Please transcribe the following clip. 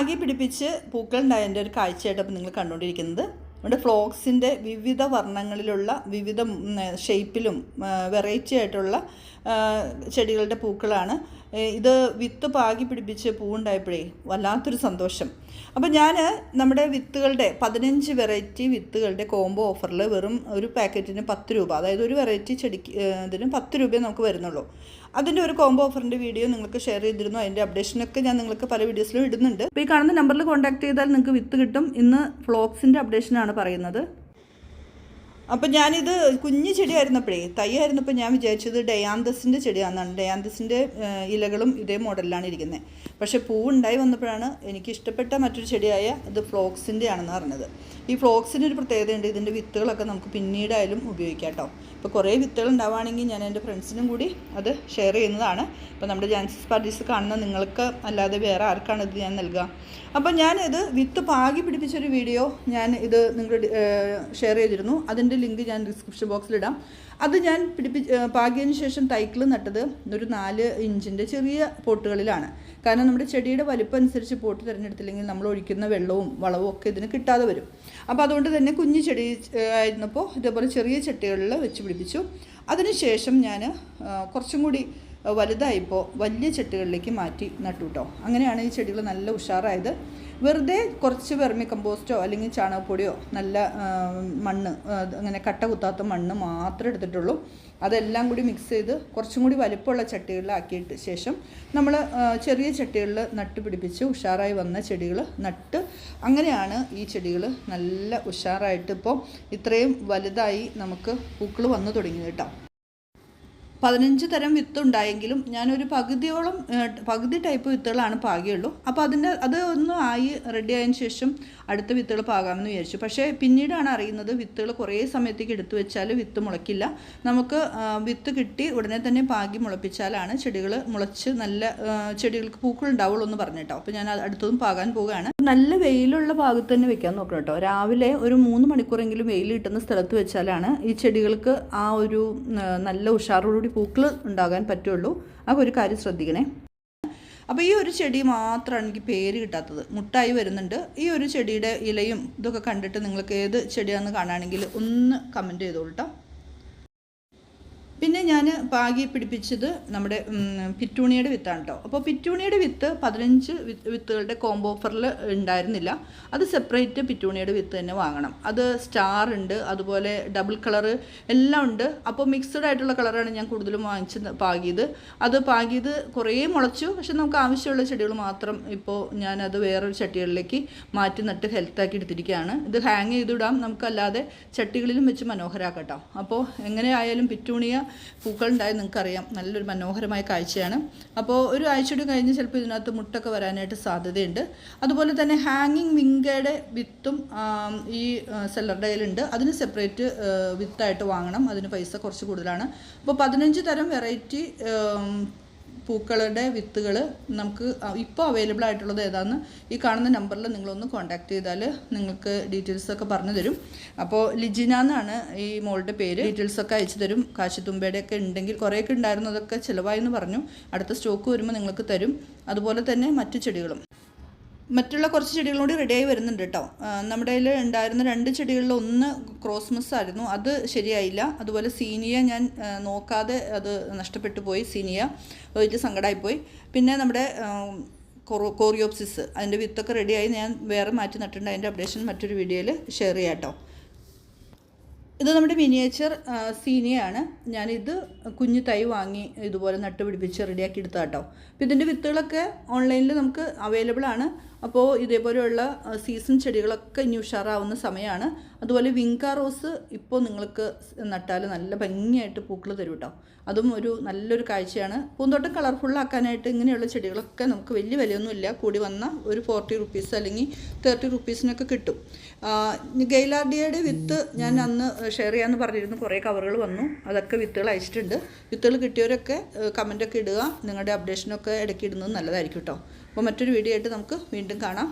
പാകി പിടിപ്പിച്ച് പൂക്കളുണ്ടായതിന്റെ ഒരു കാഴ്ചയായിട്ട് അപ്പോൾ നിങ്ങൾ കണ്ടുകൊണ്ടിരിക്കുന്നത്. നമ്മുടെ ഫ്ലോക്സിന്റെ വിവിധ വർണങ്ങളിലുള്ള വിവിധ ഷേപ്പിലും വെറൈറ്റി ആയിട്ടുള്ള ചെടികളുടെ പൂക്കളാണ്. ഇത് വിത്ത് പാകി പിടിപ്പിച്ച് പൂവുണ്ടായപ്പോഴേ വല്ലാത്തൊരു സന്തോഷം. അപ്പോൾ ഞാൻ നമ്മുടെ വിത്തുകളുടെ പതിനഞ്ച് വെറൈറ്റി വിത്തുകളുടെ കോംബോ ഓഫറിൽ വെറും ഒരു പാക്കറ്റിന് പത്ത് രൂപ അതായത് ഒരു വെറൈറ്റി ചെടിക്ക് ഇതിന് പത്ത് രൂപയെ നമുക്ക് വരുന്നുള്ളൂ. അതിന്റെ ഒരു കോംബോ ഓഫറിന്റെ വീഡിയോ നിങ്ങൾക്ക് ഷെയർ ചെയ്തിരുന്നു. അതിന്റെ അപ്ഡേഷനൊക്കെ ഞാൻ നിങ്ങൾക്ക് പല വീഡിയോസിലും ഇടുന്നുണ്ട്. അപ്പോൾ ഈ കാണുന്ന നമ്പറിൽ കോൺടാക്ട് ചെയ്താൽ നിങ്ങൾക്ക് വിത്ത് കിട്ടും. ഇന്ന് ഫ്ലോക്സിന്റെ അപ്ഡേഷനാണ് പറയുന്നത്. അപ്പം ഞാനിത് കുഞ്ഞു ചെടിയായിരുന്നപ്പോഴേ തൈ ഞാൻ വിചാരിച്ചത് ഡയാന്തസിന്റെ ചെടിയാണെന്നാണ്. ഡയാന്തസിന്റെ ഇലകളും ഇതേ മോഡലിലാണ് ഇരിക്കുന്നത്. പക്ഷേ പൂവുണ്ടായി വന്നപ്പോഴാണ് എനിക്ക് ഇഷ്ടപ്പെട്ട മറ്റൊരു ചെടിയായ ഇത് ഫ്ലോക്സിന്റെ ആണെന്ന് പറഞ്ഞത്. ഈ ഫ്ലോക്സിന്റെ ഒരു പ്രത്യേകതയുണ്ട്. ഇതിന്റെ വിത്തുകളൊക്കെ നമുക്ക് പിന്നീടായാലും ഉപയോഗിക്കാം കേട്ടോ ഇപ്പോൾ കുറേ വിത്തുകൾ ഉണ്ടാവുകയാണെങ്കിൽ ഞാൻ എന്റെ ഫ്രണ്ട്സിനും കൂടി അത് ഷെയർ ചെയ്യുന്നതാണ്. ഇപ്പോൾ നമ്മുടെ ജാൻസിസ് പാർട്ടീസ് കാണുന്ന നിങ്ങൾക്ക് അല്ലാതെ വേറെ ആർക്കാണ് ഇത് ഞാൻ നൽകുക അപ്പോൾ ഞാനിത് വിത്ത് പാകി പിടിപ്പിച്ചൊരു വീഡിയോ ഞാൻ ഇത് നിങ്ങളുടെ ഷെയർ ചെയ്തിരുന്നു. അതിന്റെ ലിങ്ക് ഞാൻ ഡിസ്ക്രിപ്ഷൻ ബോക്സിലിടാം അത് ഞാൻ പിടിപ്പി ഏ, പാകിയതിന് ശേഷം തൈക്കിൾ നട്ടത് ഒരു നാല് ഇഞ്ചിന്റെ ചെറിയ പോട്ടുകളിലാണ്. കാരണം നമ്മുടെ ചെടിയുടെ വലിപ്പം അനുസരിച്ച് പോട്ട് തിരഞ്ഞെടുത്തില്ലെങ്കിൽ നമ്മൾ ഒഴിക്കുന്ന വെള്ളവും വളവും ഒക്കെ ഇതിന് കിട്ടാതെ വരും. അപ്പോൾ അതുകൊണ്ട് തന്നെ കുഞ്ഞു ചെടി ആയിരുന്നപ്പോൾ ഇതേപോലെ ചെറിയ ചട്ടികളിൽ വെച്ച് പിടിപ്പിച്ചു. അതിനുശേഷം ഞാൻ കുറച്ചും കൂടി വലുതായപ്പോൾ വലിയ ചെട്ടുകളിലേക്ക് മാറ്റി നട്ടു കേട്ടോ അങ്ങനെയാണ് ഈ ചെടികൾ നല്ല ഉഷാറായത്. വെറുതെ കുറച്ച് വെർമി കമ്പോസ്റ്റോ അല്ലെങ്കിൽ ചാണകപ്പൊടിയോ നല്ല മണ്ണ് അങ്ങനെ കട്ട കുത്താത്ത മണ്ണ് മാത്രം എടുത്തിട്ടുള്ളൂ. അതെല്ലാം കൂടി മിക്സ് ചെയ്ത് കുറച്ചും കൂടി വലിപ്പമുള്ള ചട്ടികളിലാക്കിയിട്ട് ശേഷം നമ്മൾ ചെറിയ ചട്ടികളിൽ നട്ട് പിടിപ്പിച്ച് ഉഷാറായി വന്ന ചെടികൾ നട്ട് അങ്ങനെയാണ് ഈ ചെടികൾ നല്ല ഉഷാറായിട്ട് ഇപ്പോൾ ഇത്രയും വലുതായി നമുക്ക് പൂക്കൾ വന്നു തുടങ്ങി കേട്ടോ. പതിനഞ്ച് തരം വിത്ത് ഉണ്ടായെങ്കിലും ഞാനൊരു പകുതിയോളം പകുതി ടൈപ്പ് വിത്തുകളാണ് പാകിയുള്ളൂ. അപ്പോൾ അതിന്റെ അത് ഒന്നും ആയി റെഡി ആയതിനു ശേഷം അടുത്ത വിത്തുകൾ പാകാമെന്ന് വിചാരിച്ചു. പക്ഷേ പിന്നീടാണ് അറിയുന്നത് വിത്തുകൾ കുറേ സമയത്തേക്ക് എടുത്തു വെച്ചാൽ വിത്ത് മുളയ്ക്കില്ല. നമുക്ക് വിത്ത് കിട്ടി ഉടനെ തന്നെ പാകി മുളപ്പിച്ചാലാണ് ചെടികൾ മുളച്ച് നല്ല ചെടികൾക്ക് പൂക്കൾ ഉണ്ടാവുള്ളൂ എന്ന് പറഞ്ഞിട്ടോ. അപ്പോൾ ഞാൻ അടുത്തതും പാകാൻ പോവുകയാണ്. നല്ല വെയിലുള്ള ഭാഗത്ത് തന്നെ വെക്കാൻ നോക്കണം കേട്ടോ. രാവിലെ ഒരു മൂന്ന് മണിക്കൂറെങ്കിലും വെയിൽ കിട്ടുന്ന സ്ഥലത്ത് വെച്ചാലാണ് ഈ ചെടികൾക്ക് ആ ഒരു നല്ല ഉഷാറോടുകൂടി പൂക്കൾ ഉണ്ടാകാൻ പറ്റുള്ളൂ. ആ ഒരു കാര്യം ശ്രദ്ധിക്കണേ. അപ്പോൾ ഈ ഒരു ചെടി മാത്രമാണ് എനിക്ക് പേര് കിട്ടാത്തത്. മുട്ടായി വരുന്നുണ്ട്. ഈ ഒരു ചെടിയുടെ ഇലയും ഇതൊക്കെ കണ്ടിട്ട് നിങ്ങൾക്ക് ഏത് ചെടിയാണെന്ന് കാണുകയാണെങ്കിൽ ഒന്ന് കമന്റ് ചെയ്തോളൂ പിന്നെ ഞാൻ പാകി പിടിപ്പിച്ചത് നമ്മുടെ പിറ്റൂണിയുടെ വിത്താണ് കേട്ടോ അപ്പോൾ പിറ്റൂണിയുടെ വിത്ത് പതിനഞ്ച് വിത്ത് വിത്തുകളുടെ കോംബോ ഓഫറിൽ ഉണ്ടായിരുന്നില്ല. അത് സെപ്പറേറ്റ് പിറ്റൂണിയുടെ വിത്ത് തന്നെ വാങ്ങണം. അത് സ്റ്റാർ ഉണ്ട് അതുപോലെ ഡബിൾ കളറ് എല്ലാം ഉണ്ട്. അപ്പോൾ മിക്സഡ് ആയിട്ടുള്ള കളറാണ് ഞാൻ കൂടുതലും വാങ്ങിച്ച് പാകിയത്. അത് പാകിയത് കുറേ മുളച്ചു. പക്ഷെ നമുക്ക് ആവശ്യമുള്ള ചെടികൾ മാത്രം ഇപ്പോൾ ഞാനത് വേറൊരു ചട്ടികളിലേക്ക് മാറ്റി നട്ട് ഹെൽത്താക്കി എടുത്തിരിക്കുകയാണ്. ഇത് ഹാങ് ചെയ്തിടാം നമുക്കല്ലാതെ ചട്ടികളിലും വെച്ച് മനോഹരാക്കട്ടോ കേട്ടോ അപ്പോൾ എങ്ങനെയായാലും പിറ്റൂണിയ പൂക്കളുണ്ടായി നിങ്ങൾക്കറിയാം. നല്ലൊരു മനോഹരമായ കാഴ്ചയാണ്. അപ്പോൾ ഒരു ആഴ്ചയുടെ കഴിഞ്ഞ് ചിലപ്പോൾ ഇതിനകത്ത് മുട്ടൊക്കെ വരാനായിട്ട് സാധ്യതയുണ്ട്. അതുപോലെ തന്നെ ഹാങ്ങിങ് വിങ്കയുടെ വിത്തും ഈ സെല്ലറുടെ കയ്യിലുണ്ട് അതിന് സെപ്പറേറ്റ് വിത്തായിട്ട് വാങ്ങണം. അതിന് പൈസ കുറച്ച് കൂടുതലാണ്. അപ്പോൾ പതിനഞ്ച് തരം വെറൈറ്റി പൂക്കളുടെ വിത്തുകൾ നമുക്ക് ഇപ്പോൾ അവൈലബിൾ ആയിട്ടുള്ളത് ഏതാണെന്ന് ഈ കാണുന്ന നമ്പറിൽ നിങ്ങളൊന്ന് കോൺടാക്ട് ചെയ്താൽ നിങ്ങൾക്ക് ഡീറ്റെയിൽസ് ഒക്കെ പറഞ്ഞു തരും. അപ്പോൾ ലിജിന എന്നാണ് ഈ മോളുടെ പേര്. ഡീറ്റെയിൽസ് ഒക്കെ അയച്ചു തരും. കാശിത്തുമ്പയുടെയൊക്കെ ഉണ്ടെങ്കിൽ കുറേയൊക്കെ ഉണ്ടായിരുന്നു അതൊക്കെ ചിലവായി എന്ന് പറഞ്ഞു. അടുത്ത സ്റ്റോക്ക് വരുമ്പോൾ നിങ്ങൾക്ക് തരും. അതുപോലെ തന്നെ മറ്റു ചെടികളും. മറ്റുള്ള കുറച്ച് ചെടികളും കൂടി റെഡിയായി വരുന്നുണ്ട് കേട്ടോ നമ്മുടെ കയ്യിൽ ഉണ്ടായിരുന്ന രണ്ട് ചെടികളിൽ ഒന്ന് ക്രോസ്മസ് ആയിരുന്നു. അത് ശരിയായില്ല. അതുപോലെ സീനിയ ഞാൻ നോക്കാതെ അത് നഷ്ടപ്പെട്ടു പോയി. സീനിയ വലിയ സങ്കടമായിപ്പോയി പിന്നെ നമ്മുടെ കൊറോ കോറിയോപ്സിസ് അതിന്റെ വിത്തൊക്കെ റെഡിയായി ഞാൻ വേറെ മാറ്റി നട്ടിട്ടുണ്ട്. അതിന്റെ അപ്ഡേഷൻ മറ്റൊരു വീഡിയോയിൽ ഷെയർ ചെയ്യാം കേട്ടോ ഇത് നമ്മുടെ മിനിയേച്ചർ സീനിയാണ് ഞാനിത് കുഞ്ഞു തൈ വാങ്ങി ഇതുപോലെ നട്ടുപിടിപ്പിച്ച് റെഡിയാക്കി എടുത്താട്ടോ അപ്പോൾ ഇതിന്റെ വിത്തുകളൊക്കെ ഓൺലൈനിൽ നമുക്ക് അവൈലബിൾ ആണ്. അപ്പോൾ ഇതേപോലെയുള്ള സീസൺ ചെടികളൊക്കെ ഇനി ഉഷാറാവുന്ന സമയമാണ് അതുപോലെ വിങ്കാ റോസ് ഇപ്പോൾ നിങ്ങൾക്ക് നട്ടാൽ നല്ല ഭംഗിയായിട്ട് പൂക്കൾ തരും കേട്ടോ അതും ഒരു നല്ലൊരു കാഴ്ചയാണ്. പൂന്തോട്ടം കളർഫുള്ളാക്കാനായിട്ട് ഇങ്ങനെയുള്ള ചെടികളൊക്കെ നമുക്ക് വലിയ വിലയൊന്നുമില്ല. കൂടി വന്ന ഒരു ഫോർട്ടി റുപ്പീസ് അല്ലെങ്കിൽ തേർട്ടി റുപ്പീസിനൊക്കെ കിട്ടും. ഗൈലാർഡിയയുടെ വിത്ത് ഞാൻ അന്ന് ഷെയർ ചെയ്യാമെന്ന് പറഞ്ഞിരുന്നു. കുറേ കവറുകൾ വന്നു. അതൊക്കെ വിത്തുകൾ അയച്ചിട്ടുണ്ട്. വിത്തുകൾ കിട്ടിയവരൊക്കെ കമന്റൊക്കെ ഇടുക. നിങ്ങളുടെ അപ്ഡേഷനൊക്കെ ഇടയ്ക്ക് ഇടുന്നത് നല്ലതായിരിക്കും കേട്ടോ അപ്പോൾ മറ്റൊരു വീഡിയോ ആയിട്ട് നമുക്ക് വീണ്ടും കാണാം.